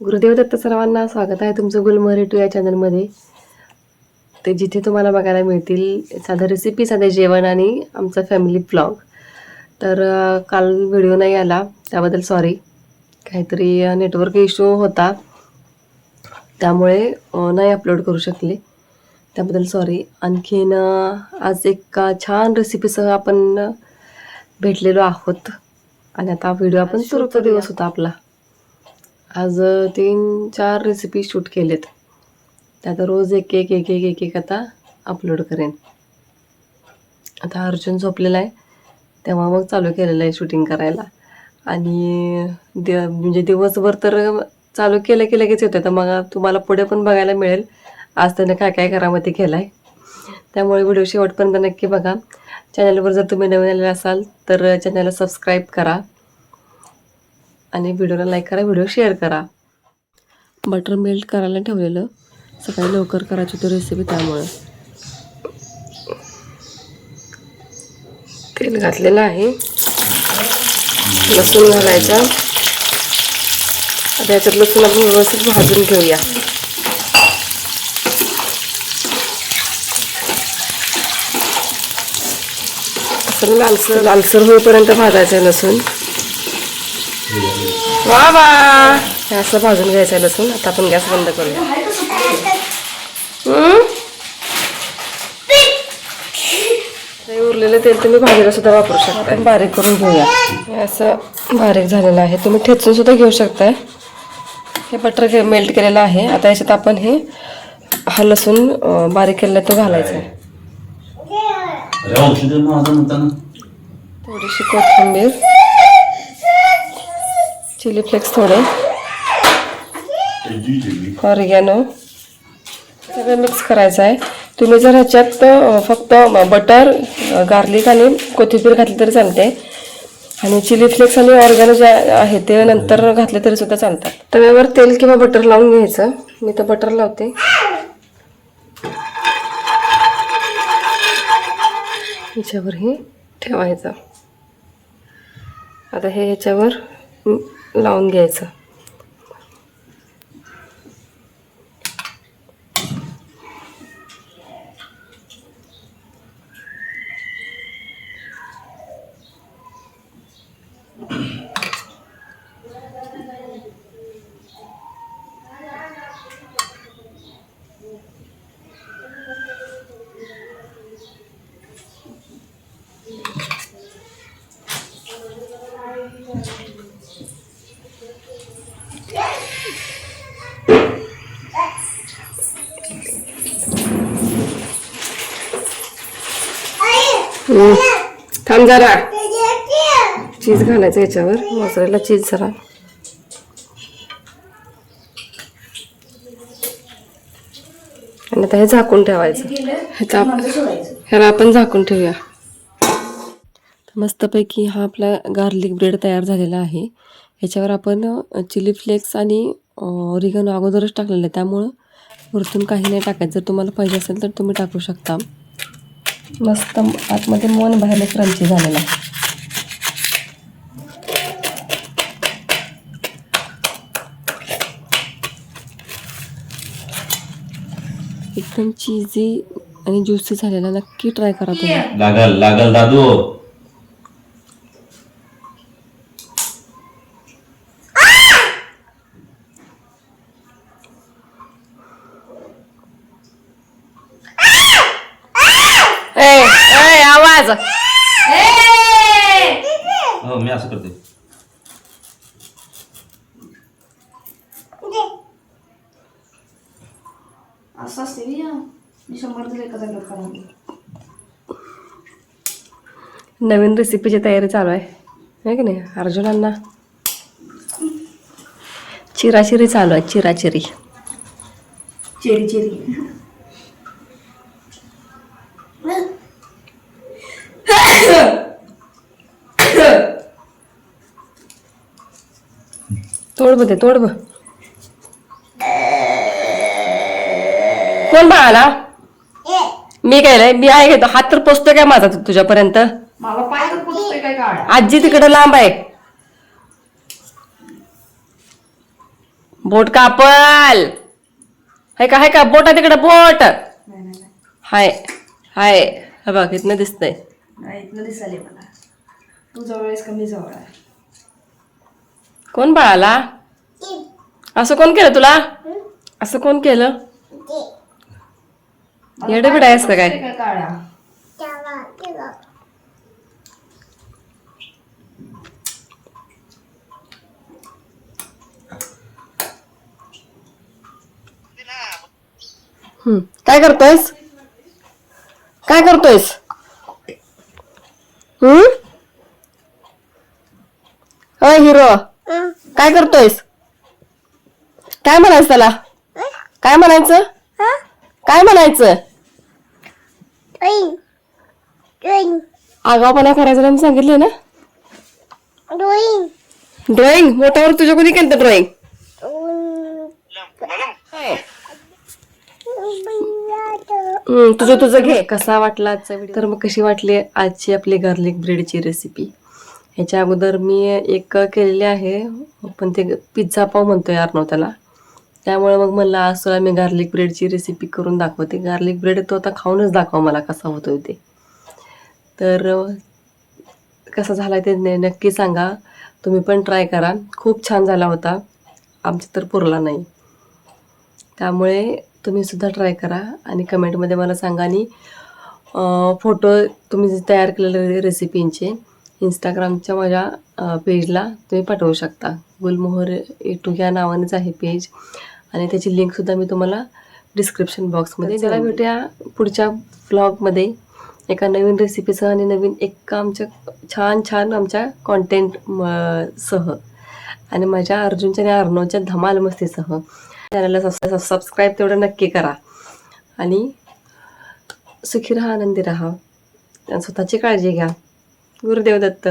गुरुदेव दत्त सर्वांना स्वागत आहे तुमचं गुलमरी टू या चॅनलमध्ये ते जिथे तुम्हाला बघायला मिळतील साधं रेसिपी साधं जेवण आणि आमचा फॅमिली ब्लॉग तर काल व्हिडिओ नाही आला त्याबद्दल सॉरी काहीतरी नेटवर्क इश्यू होता. त्यामुळे नाही अपलोड करू शकले. त्याबद्दल सॉरी आणखीन आज एक छान रेसिपीसह आपण भेटलेलो आहोत. आणि आता व्हिडिओ आपण सुरूचा दिवस. होता आपला. आज तीन चार रेसिपी शूट केलेत. त्यात रोज एक एक एक एक एक एक आता अपलोड करेन. आता अर्जुन झोपलेला आहे. तेव्हा मग चालू केलेलं आहे शूटिंग करायला. आणि दि म्हणजे दिवसभर तर चालू केलं की लगेच येतं तर मग तुम्हाला पुढे पण बघायला मिळेल. आज त्याने काय काय करामध्ये केलं आहे त्यामुळे व्हिडिओ शेवटपर्यंत नक्की बघा. चॅनलवर जर तुम्ही नवीन आलेले असाल तर चॅनलला सबस्क्राईब करा. आणि व्हिडिओला लाईक करा व्हिडिओ शेअर करा. बटर मेल्ट करायला ठेवलेलं. सकाळी लवकर करायची होती रेसिपी त्यामुळं. तेल घातलेलं आहे. लसूण घालायचा. आता याच्यात लसूण आपण व्यवस्थित भाजून घेऊया. लालसर लालसर होईपर्यंत भाजायचं आहे लसूण. वा वा. हे असं भाजून घ्यायचं आहे लसूण. आता आपण गॅस बंद करूया? हे उरलेलं तेल तुम्ही भाजीला सुद्धा वापरू शकता बारीक करून घेऊया. हे असं बारीक झालेलं आहे. तुम्ही ठेचून सुद्धा घेऊ शकताय. हे बटर मेल्ट केलेलं आहे. आता याच्यात आपण हे हा लसूण बारीक केलेला तो घालायचा आहे. थोडीशी कोथिंबीर. चिली फ्लेक्स थोडे. ऑरिगॅनो. सगळं मिक्स करायचं आहे. तुम्ही जर ह्याच्यात फक्त बटर गार्लिक आणि कोथिंबीर घातली तरी चालते. आणि चिली फ्लेक्स आणि ऑर्गॅनो जे आहे ते नंतर घातले तरी सुद्धा चालतात. तव्यावर तेल किंवा बटर लावून घ्यायचं. मी तर बटर लावते. ह्याच्यावर हे ठेवायचं. आता हे ह्याच्यावर लावून घ्यायचं हम्म. हो. थांब जरा. चीज घालायचं याच्यावर. मसाल्याला चीज जरा. आणि आता हे झाकून ठेवायचं. ह्याचा ह्याला आपण झाकून ठेवूया. मस्तपैकी हा आपला गार्लिक ब्रेड तयार झालेला आहे. ह्याच्यावर आपण चिली फ्लेक्स आणि ओरिगन अगोदरच टाकलेलं आहे. त्यामुळं वरतून काही नाही टाकायचं. जर तुम्हाला पाहिजे असेल तर तुम्ही टाकू शकता. मस्त आतमध्ये मन बाहेरले क्रंची झालेला आहे. एकदम चीजी आणि ज्युसी झालेला. नक्की ट्राय करा तुम्ही. लागल लागल दादू. हो मी असं करते. असं असते बी. मी शंभर दिले एका जागेवर करावं. नवीन रेसिपीची तयारी चालू आहे. है की नाही? अर्जुनांना. चिराचिरी चालू आहे चिराचिरी. चेरी चेरी तोड बघ ते तोड बघ. कोण बाळाला? मी काय मी आहे घेतो. हात तर पोचतो काय माझा तुझ्यापर्यंत? मला पाय तर पोचतोय काय काढ आजी तिकडे लांब आहे. बोट कापल. हाय का हाय का? बोट तिकडे बोट. हाय हाय. हा बघ इथनं दिसतंय. इथनं मला. तू जवळ आहेस का मी जवळ आहे? कोण बाळाला? असं कोण केलं तुला? असं कोण केलं? येडे बिडा असतं काय काय? हम्म. काय करतोयस? काय करतोयस? हम्म? हिरो. काय करतोयस? काय म्हणायचं त्याला? काय म्हणायचं? काय म्हणायचं? आगावपणा करायचं नाही म्हणून सांगितले ना? ड्रॉइंग. मोठ्यावर तुझ्या कोणी केलं ड्रॉइंग? हम्म, तुझं तुझं घे. कसा वाटला आजचा व्हिडिओ तर मग कशी वाटली आजची आपली गार्लिक ब्रेडची रेसिपी ह्याच्या अगोदर मी एक केलेली आहे पण ते पिझ्झा पाव म्हणतोय अर्णव त्याला. त्यामुळे मग म्हणलं आज तुला मी गार्लिक ब्रेडची रेसिपी करून दाखवते. गार्लिक ब्रेड तो आता खाऊनच दाखवा मला कसा होतोय ते. तर कसा झाला ते नक्की सांगा. तुम्ही पण ट्राय करा. खूप छान झाला होता. आमचा तर पुरला नाही. त्यामुळे तुम्ही सुद्धा ट्राय करा आणि कमेंटमध्ये मला सांगा आणि फोटो तुम्ही तयार केलेले रेसिपींचे इंस्टाग्रामच्या माझ्या पेजला तुम्ही पाठवू शकता. गुलमोहर ए टू या नावानेच आहे पेज आणि त्याची लिंकसुद्धा मी तुम्हाला डिस्क्रिप्शन बॉक्समध्ये चला भेटूया. पुढच्या व्लॉगमध्ये एका नवीन रेसिपीसह आणि नवीन एका आमच्या छान छान आमच्या कॉन्टेंट सह. आणि माझ्या अर्जुनच्या आणि अर्णवच्या धमाल मस्तीसह चॅनलला सबस्क्राईब तेवढं नक्की करा. आणि सुखी राहा आनंदी राहा. स्वतःची काळजी घ्या. गुरुदेव दत्त.